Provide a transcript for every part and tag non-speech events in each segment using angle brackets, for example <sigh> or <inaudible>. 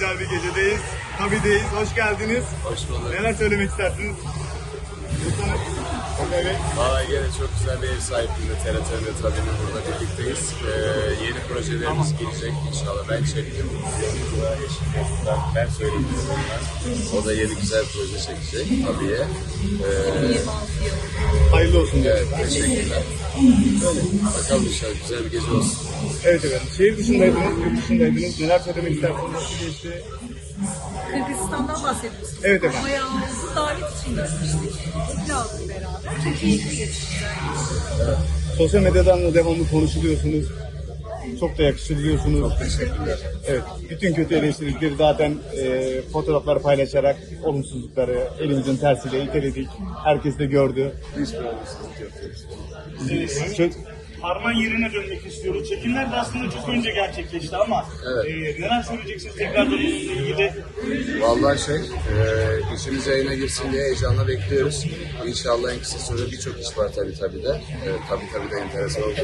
güzel bir gecedeyiz. Tabideyiz. Hoş geldiniz. Hoş bulduk. Neler söylemek istersiniz? Evet. Valla gene çok güzel bir ev sahipliğinde TRT ve Tabi'nin burada birlikteyiz. Ee, yeni projelerimiz gelecek inşallah. Ben çektim. Ben ondan. O da yeni güzel proje çekecek Tabi'ye. Ee, Hayırlı olsun. evet, teşekkürler. Böyle. Bakalım inşallah güzel bir gece olsun. Evet efendim. Şehir dışındaydınız, yurt dışındaydınız. Neler söylemek istersiniz? Nasıl geçti? Kırgızistan'dan bahsediyorsunuz. Evet efendim. Bayağı oldu. Davet için gitmiştik. Biraz beraber. Çok keyifli geçti. Sosyal medyadan da devamlı konuşuluyorsunuz. Çok da yakıştırılıyorsunuz. Çok teşekkürler. Evet. Bütün kötü eleştirileri zaten e, fotoğrafları paylaşarak olumsuzlukları elimizin tersiyle iteledik. Herkes de gördü. Hiçbir olumsuzluk yok. Çok, Harman yerine dönmek istiyoruz. Çekimler de aslında çok önce gerçekleşti ama Evet. e, neler söyleyeceksiniz tekrardan bununla ilgili? Vallahi şey, e, işimiz yayına girsin diye heyecanla bekliyoruz. İnşallah en kısa sürede birçok iş var tabii tabii de. E, tabii tabii de enteresan oldu.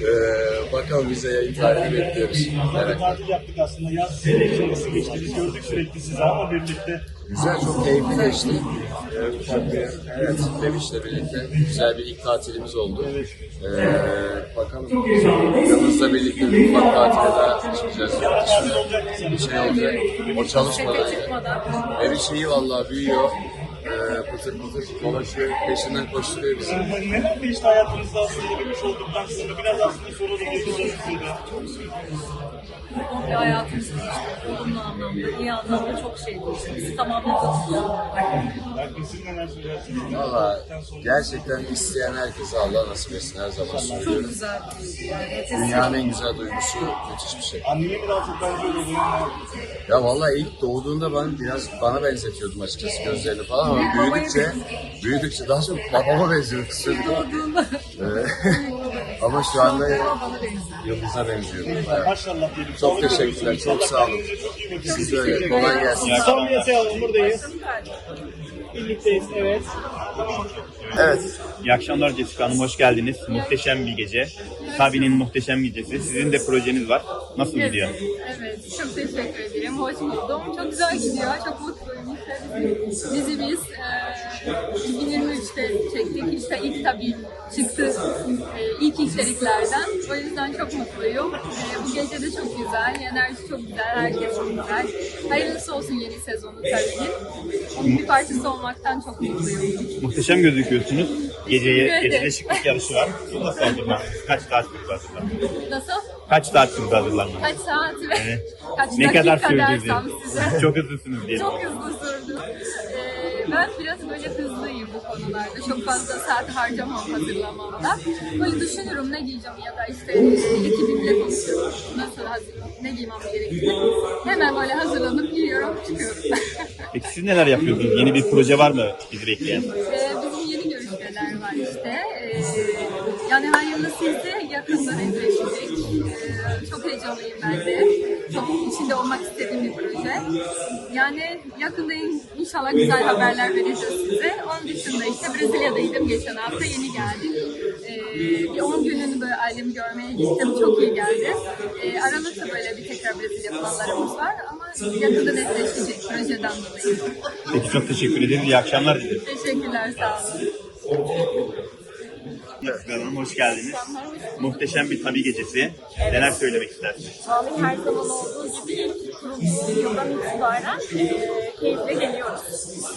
E, bakalım bize yayın tarihini bekliyoruz. Zaten Merakla. tatil yaptık aslında. Yaz sezonu nasıl geçti? Biz gördük sürekli sizi ama birlikte. Güzel, çok keyifli geçti. Evet, Bemiş'le birlikte güzel bir ilk tatilimiz oldu. E, bakalım. Yanımızda birlikte bir ufak tatile daha çıkacağız. Bir şey olacak. O çalışmadan. Bebiş iyi vallahi büyüyor. E, pıtır pıtır dolaşıyor, peşinden koşturuyor bizi. Neler değişti hayatınızda aslında demiş olduktan sonra? Biraz aslında soralım. Geçeceğiz size. Komple hayatımız değişti. Olumlu anlamda, iyi anlamda çok şey değişti. Bizi tamamladı. Belki siz neler söylersiniz? Valla gerçekten isteyen herkese Allah nasip etsin her zaman Çok söylüyorum. güzel bir şey. Yani ötesi Dünyanın en güzel duygusu müthiş bir şey. Annemi mi daha çok oluyor? Ya vallahi ilk doğduğunda ben biraz bana benzetiyordum açıkçası gözlerini falan ama büyüdükçe büyüdükçe daha çok babama benziyor çocuk. doğduğunda <laughs> ama şu anda. Yıldız'a benziyor. Maşallah diyelim. Çok teşekkürler, çok sağ olun. Siz de öyle. Kolay gelsin. Son bir yatağı alalım. Buradayız. Birlikteyiz. Evet. Evet. İyi akşamlar Jessica Hanım, hoş geldiniz. Muhteşem bir gece. Tabi'nin muhteşem gecesi. Sizin de projeniz var. Nasıl gidiyor? Evet, çok teşekkür ederim. Hoş buldum. Çok güzel gidiyor. Çok mutluyum. Bizi biz e, 2023'te çektik. İşte ilk tabii çıktı e, ilk içeriklerden. O yüzden çok mutluyum. E, bu gece de çok güzel. Enerji çok güzel. Herkes çok güzel. Hayırlısı olsun yeni sezonu tabii. Onun bir parçası olmaktan çok mutluyum. Muhteşem gözüküyorsunuz. Geceye, ederim. şıklık yarışı var. Bu nasıl hazırlandınız? Kaç saat hazırlanmanız? Nasıl? Kaç saat sürdü hazırlanmanız? Kaç saat ve Evet. Kaç Ne kadar sürdü diye. size. <laughs> Çok hızlısınız diye. Çok hızlı sürdü. Ee, ben biraz böyle hızlıyım bu konularda. Çok fazla saat harcamam hazırlamamda. Böyle düşünürüm ne giyeceğim ya da işte e, ekibimle konuşurum. Nasıl hazırlanıp ne giymem gerektiğini. Hemen böyle hazırlanıp giyiyorum çıkıyorum. <laughs> Peki siz neler yapıyorsunuz? Yeni bir proje var mı bizi bekleyen? Ee, bizim yeni görüşmeler var işte. Ee, yani hayırlısıysa yakında netleşecek. Ee, çok heyecanlıyım ben de. İçinde olmak istediğim bir proje. Yani yakında in- inşallah güzel haberler vereceğiz size. Onun dışında işte Brezilya'daydım geçen hafta yeni geldim. Ee, bir 10 gününü böyle ailemi görmeye gittim. Çok iyi geldi. Ee, Aralıkta böyle bir tekrar Brezilya planlarımız var ama yakında netleşecek projeden dolayı. Peki çok teşekkür ederiz. İyi akşamlar dilerim. Teşekkürler sağ olun. Jessica Hanım hoş geldiniz. Muhteşem bir tabi gecesi. Neler söylemek istersiniz? Vallahi her zaman olduğu gibi ilk kurulduğu yıldan itibaren e, keyifle geliyoruz.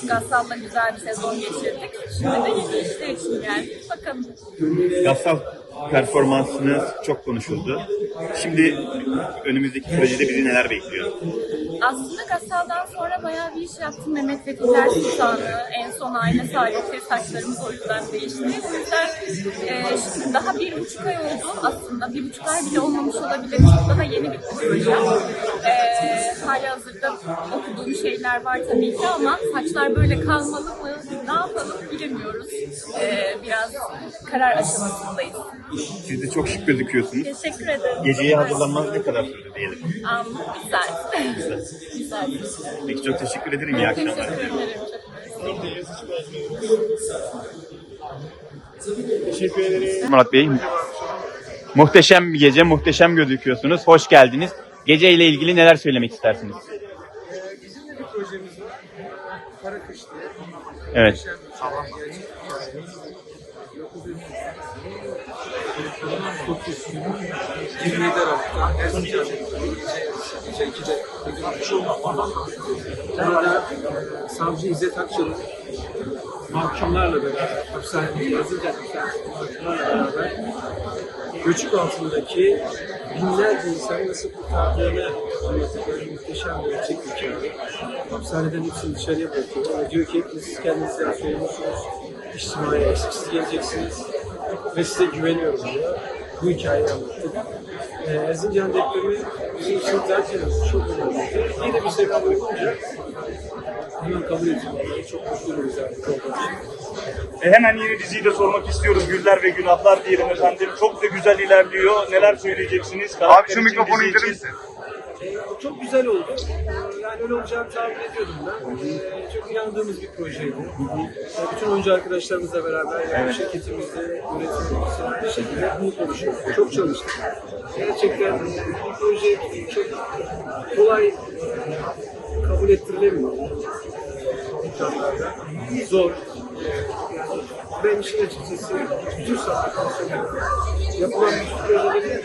Gassal'la güzel bir sezon geçirdik. Şimdi de yeni işler için geldik. Bakalım. Gassal performansınız çok konuşuldu. Şimdi önümüzdeki projede bizi neler bekliyor? Aslında Gassal'dan sonra bayağı bir iş yaptım. Mehmet ve Güller Sultanı, en son aile saadeti saçlarımız o yüzden değişti. O yüzden e, şimdi daha bir buçuk ay oldu aslında. Bir buçuk ay bile olmamış olabilir. Çok daha yeni bir proje. E, hala hazırda okuduğum şeyler var tabii ki ama saçlar böyle kalmalı mı? Ne yapalım bilemiyoruz. E, biraz karar aşamasındayız. Siz de çok şık gözüküyorsunuz. Teşekkür ederim. Geceye hazırlanmanız ne kadar sürdü diyelim. Am, güzel. güzel. Peki çok teşekkür ederim. İyi akşamlar. Teşekkür ederim. Teşekkür ederim. Murat Bey. Muhteşem bir gece, muhteşem gözüküyorsunuz. Hoş geldiniz. Gece ile ilgili neler söylemek istersiniz? Ee, bizim de bir projemiz var. Kara Kış diye. Evet. Muhteşem bir hikaye, gerçek bir hikaye. 9 27 Aralık'ta Erzincan'da gece 2'de yapmış olduk. Burada savcı İzzet Akçalı mahkumlarla beraber, hapishanede Erzincan mahkumlarla beraber göçük altındaki binlerce insanı nasıl kurtardığını anlattıkları muhteşem bir gerçek hikaye. Hapishaneden hepsini dışarıya bırakıyor ve diyor ki siz kendinizden söylüyorsunuz, içtimai eksiksiz geleceksiniz ve size güveniyorum diyor. Bu hikayeyi anlattık. Ee, Erzincan depremi bizim için zaten çok önemli. İyi de bir senaryo olunca hemen kabul edildi. Çok mutluyuz yani bu konuda. E, hemen yeni diziyi de sormak istiyoruz. Güller ve Günahlar diyelim efendim. Çok da güzel ilerliyor. Neler söyleyeceksiniz? Karakter için, dizi Ee, çok güzel oldu. Ee, Yani öyle olacağını tahmin ediyordum ben. Ee, çok inandığımız bir projeydi. Ee, bütün oyuncu arkadaşlarımızla beraber yani şirketimizde, yönetimimizle aynı şekilde bunu konuşuyoruz. Çok çalıştık. Gerçekten bu proje çok kolay e, kabul ettirilemiyor. Zor. Yani ben işin açıkçası bütün sahne yapılan bu projelerin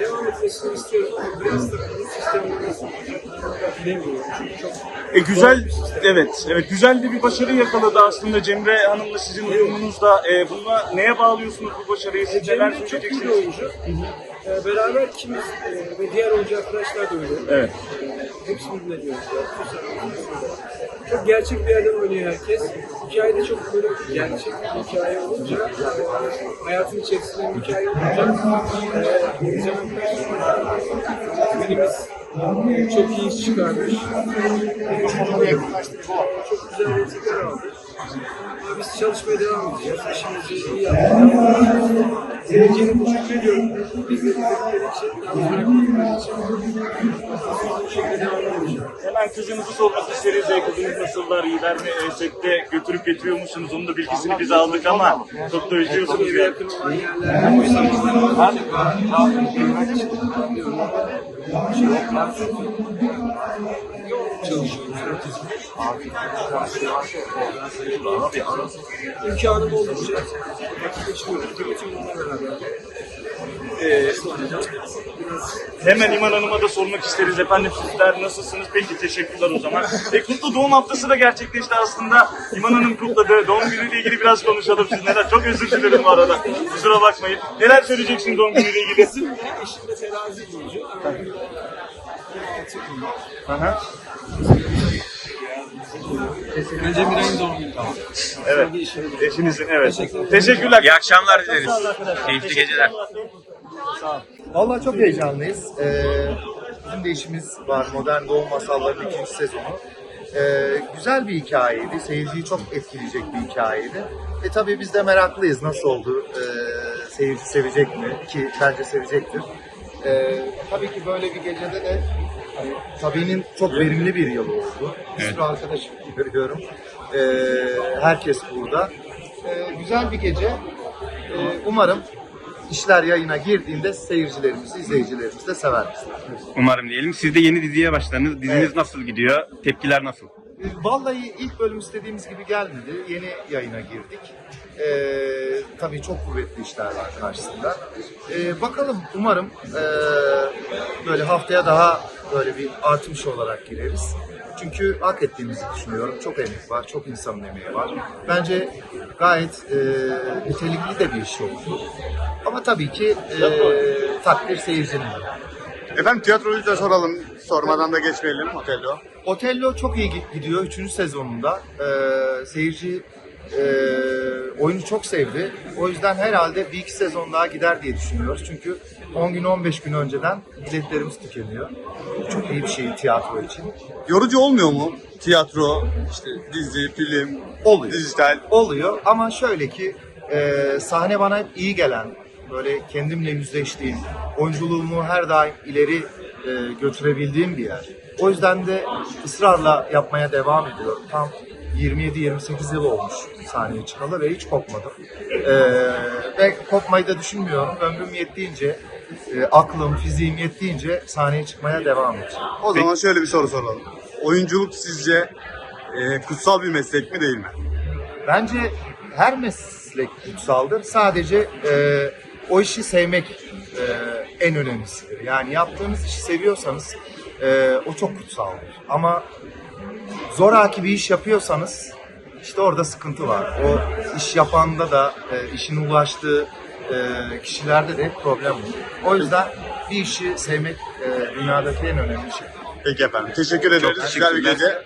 devam etmesini istiyorum ama biraz da bu sistemde nasıl olacak bilemiyorum. Çünkü çok E, güzel, evet, evet güzel de bir başarı yakaladı aslında Cemre Hanım'la sizin uyumunuzda. E, buna neye bağlıyorsunuz bu başarıyı? Siz neler Cemre çok iyi bir söyleyeceksiniz? oyuncu. Ee, beraber ikimiz e, ve diğer oyuncu arkadaşlar da öyle. Evet. Ee, hepsi birbirine diyoruz. Çok gerçek bir yerden oynuyor herkes. Hikaye de çok böyle gerçek bir hikaye olunca, e, hayatın içerisinde bir hikaye olunca, e, heyecanlı birimiz çok iyi iş çıkarmış. Çok güzel retikler aldı. Biz çalışmaya devam edeceğiz. İşimizi iyi yapacağız. Seyircinin teşekkür ediyorum. Biz de izledikleri için, yalnız bırakmadıkları için. Bu şekilde devam edeceğiz. Hemen kızınızı sormak isteriz. E, kızınız nasıllar? İyiler mi? E, sette götürüp getiriyor musunuz? Onun da bilgisini biz aldık ama çok da üzüyorsunuz Eve çalışıyoruz. İmkanım oldukça vakit geçiriyoruz. Bütün bununla beraber. Hemen İman Hanım'a da sormak isteriz efendim. Sizler nasılsınız? Peki teşekkürler o zaman. E, kutlu doğum haftası da gerçekleşti aslında. İman Hanım kutladı. Doğum günüyle ilgili biraz konuşalım. Siz neler? Çok özür dilerim bu arada. Kusura bakmayın. Neler söyleyeceksiniz doğum günüyle ilgili? Eşim de terazi burcu. Aha. Önce Miray'ın doğum günü. Evet. Eşinizin evet. Teşekkürler. İyi akşamlar dileriz. Keyifli geceler. Vallahi çok heyecanlıyız. Ee, bizim de işimiz var. Modern Doğum Masalları'nın ikinci sezonu. Ee, güzel bir hikayeydi. Seyirciyi çok etkileyecek bir hikayeydi. E tabii biz de meraklıyız. Nasıl oldu? Ee, seyirci sevecek mi? Ki bence sevecektir. Ee, tabii ki böyle bir gecede de Tabi'nin çok verimli bir yılı oldu. Bir sürü arkadaş görüyorum. Ee, herkes burada. Ee, güzel bir gece. Ee, umarım işler yayına girdiğinde seyircilerimiz, izleyicilerimiz de sever. Umarım diyelim. Siz de yeni diziye başladınız. Diziniz Evet. nasıl gidiyor? Tepkiler nasıl? Vallahi ilk bölüm istediğimiz gibi gelmedi. Yeni yayına girdik. Ee, tabii çok kuvvetli işler var karşısında. Ee, bakalım umarım ee, böyle haftaya daha böyle bir artmış olarak gireriz. Çünkü hak ettiğimizi düşünüyorum. Çok emek var, çok insanın emeği var. Bence gayet ee, nitelikli de bir iş oldu. Ama tabii ki ee, takdir seyircinin. Efendim tiyatroyu da soralım. Sormadan da geçmeyelim Otello. Otello çok iyi gi- gidiyor 3. sezonunda. Ee, seyirci e, oyunu çok sevdi. O yüzden herhalde bir iki sezon daha gider diye düşünüyoruz. Çünkü 10 gün 15 gün önceden biletlerimiz tükeniyor. Çok iyi bir şey tiyatro için. Yorucu olmuyor mu? Tiyatro, işte dizi, film, Oluyor. dijital. Oluyor ama şöyle ki e, sahne bana hep iyi gelen, böyle kendimle yüzleştiğim, oyunculuğumu her daim ileri e, götürebildiğim bir yer. O yüzden de ısrarla yapmaya devam ediyorum. Tam 27-28 yıl olmuş sahneye çıkalı ve hiç kopmadım. E, ve kopmayı da düşünmüyorum. Ömrüm yettiğince e, aklım, fiziğim yettiğince sahneye çıkmaya devam edeceğim. O zaman şöyle bir soru soralım. Oyunculuk sizce e, kutsal bir meslek mi değil mi? Bence her meslek kutsaldır. Sadece e, o işi sevmek e, en önemlisidir. Yani yaptığınız işi seviyorsanız e, o çok kutsaldır. Ama zoraki bir iş yapıyorsanız işte orada sıkıntı var. O iş yapanda da e, işin ulaştığı e, kişilerde de problem olur. O yüzden bir işi sevmek e, dünyadaki en önemli şey. Peki efendim. Teşekkür ederiz. Güzel bir gece.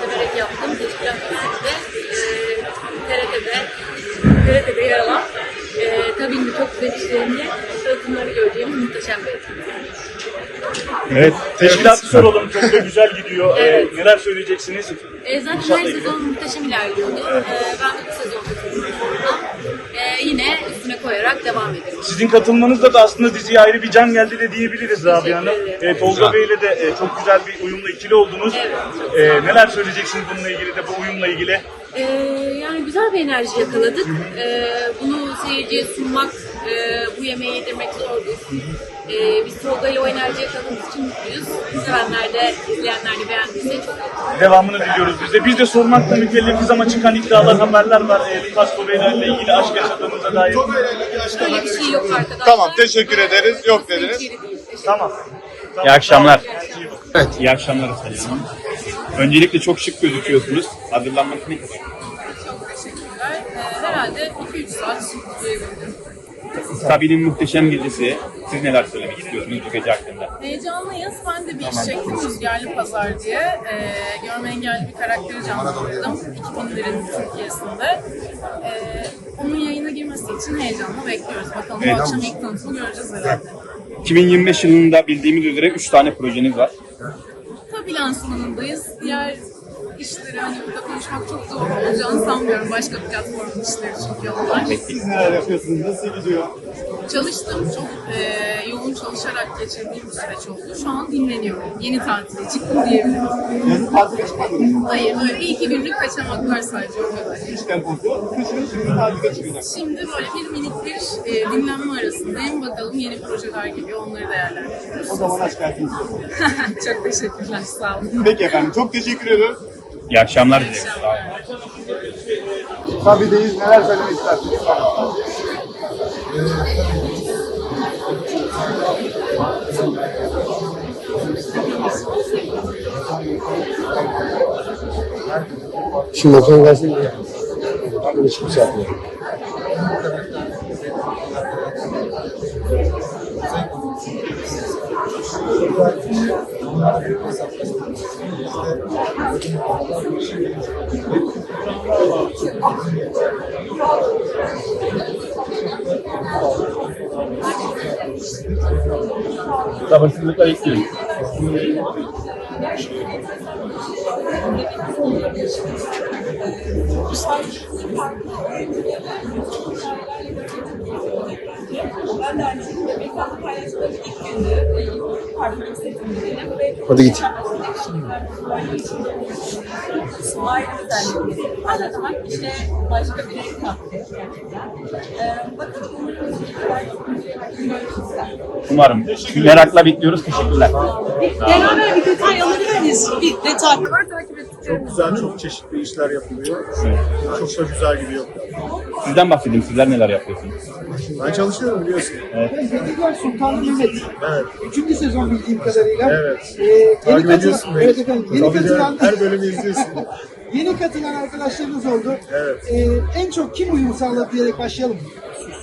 severek yaptım. Geçen de TRT'de, TRT'de yer alan e, tabii ki çok güzel işlerini, tanıtımları göreceğimiz muhteşem bir etkinlik. Evet. Teşkilatı soralım. Çok da güzel gidiyor. Ee, Evet. neler söyleyeceksiniz? E, zaten her sezon muhteşem ilerliyordu. E, ben de bu sezon katıldım. E, yine üstüne koyarak devam ederim. Sizin katılmanızla da aslında diziye ayrı bir can geldi de diyebiliriz Rabia Hanım. ederim. Ee, Tolga Bey'le de e, çok güzel bir uyumla ikili oldunuz. Ee, neler söyleyeceksiniz bununla ilgili de bu uyumla ilgili? Ee, yani güzel bir enerji yakaladık. Ee, bunu seyirciye sunmak, e, bu yemeği yedirmek zordur. Ee, biz Tolga ile o enerjiyi yakaladığımız için mutluyuz. Sevenler de, izleyenler de beğendiyse çok mutluyuz. Devamını diliyoruz biz de. Biz de sormakla mükellefiz ama çıkan iddialar, haberler var. Lucas Torreira ile ilgili aşk yaşadığınıza dair. Öyle bir şey yok arkadaşlar. Tamam, teşekkür ederiz. Yok dediniz. Tamam. İyi akşamlar. Evet. İyi akşamlar Sayın Hanım. Öncelikle çok şık gözüküyorsunuz. Hazırlanmak ne kadar? Çok teşekkürler. Ee, herhalde 2-3 saat diyebilirim. Sabi'nin muhteşem gecesi. Siz neler söylemek istiyorsunuz bu gece hakkında? Heyecanlıyız. Ben de bir iş çektim Rüzgarlı Pazar diye. Ee, görme engelli bir karakteri canlandırdım 2000'lerin Türkiye'sinde. Ee, onun yayına girmesi için heyecanla bekliyoruz. Bakalım bu akşam ilk tanıtımı göreceğiz herhalde. 2025 yılında bildiğimiz üzere 3 tane projeniz var. Tabii lansmanındayız. Diğer işleri hani burada konuşmak çok zor olacağını sanmıyorum. Başka platformun işleri çünkü onlar. Siz neler yapıyorsunuz? Nasıl gidiyor? Çalıştım. Çok e, yoğun çalışarak geçirdiğim bir süreç oldu. Şu an dinleniyorum. Yeni tatile çıktım diyebilirim. Yazın tatile çıkmadınız mı? Hayır, böyle bir iki günlük kaçamak var sadece o kadar. İş temposu. Kışın şimdi tatile çıkacak. Şimdi böyle bir minik bir e, dinlenme arasındayım. Bakalım yeni projeler geliyor. Onları değerlendiriyoruz. O zaman aşk <laughs> soralım. çok teşekkürler. Sağ olun. Peki efendim. Çok teşekkür ediyoruz. İyi akşamlar dilerim. Sabi'deyiz. Neler söylemek istersiniz? Şimdi okula gelsin diye. Tam bir çıkmış yapıyor. Sabırsızlıkla bekliyorum. Hadi git. işte başka bir renk kattı gerçekten. Ee, bakalım Umarım. Merakla bekliyoruz. Teşekkürler. Beraber bir detay alabilir miyiz? Bir detay. Çok güzel, çok çeşitli işler yapılıyor. Çok da güzel gidiyor. Sizden bahsedeyim. Sizler neler yapıyorsunuz? Ben çalışıyorum biliyorsun. Fethiler Sultan Mehmet. Evet. Üçüncü sezon bildiğim kadarıyla. Evet. Ee, yeni Takip katılan, ediyorsun beni. evet efendim, yeni Tabii canım, katılan, Her bölümü izliyorsun. <laughs> yeni katılan arkadaşlarınız oldu. Evet. Ee, en çok kim uyum sağladı diyerek başlayalım.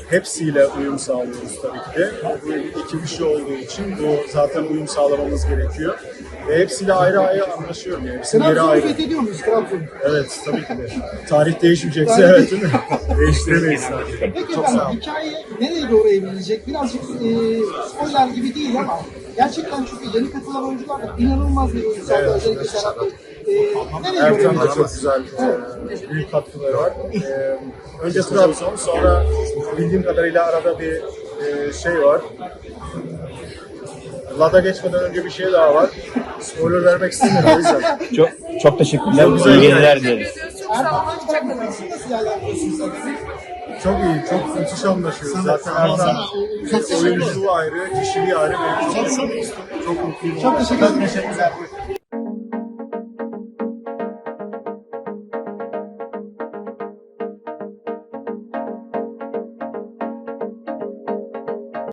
Hepsiyle uyum sağlıyoruz tabii ki de. Bu iki bir şey olduğu için bu zaten uyum sağlamamız gerekiyor. Ve hepsiyle ayrı ayrı anlaşıyorum yani. Yeri Trabzon'u ayrı. fethediyor muyuz Trabzon'u? Evet tabii ki de. Tarih değişmeyecekse Tarih evet değil mi? Değiştiremeyiz tabii. Peki Çok efendim sağ olun. hikaye nereye doğru evrilecek? Birazcık e, spoiler gibi değil ama gerçekten çünkü yeni katılan oyuncular da inanılmaz bir uyum sağladı. Özellikle Serhat Bey. E, doğru Ertan da çok güzel, e, büyük katkıları var. E, önce Trabzon, sonra bildiğim kadarıyla arada bir e, şey var. Lada geçmeden önce bir şey daha var. Spoiler vermek istemiyorum o yüzden. Çok çok teşekkürler. Çok güzel. İyi geceler dileriz. Nasıl değerlendiriyorsunuz? Çok iyi, çok müthiş anlaşıyoruz. Zaten Ertan oyunculuğu ayrı, kişiliği ayrı. Benim çok, çok mutluyum. Çok teşekkür ederim.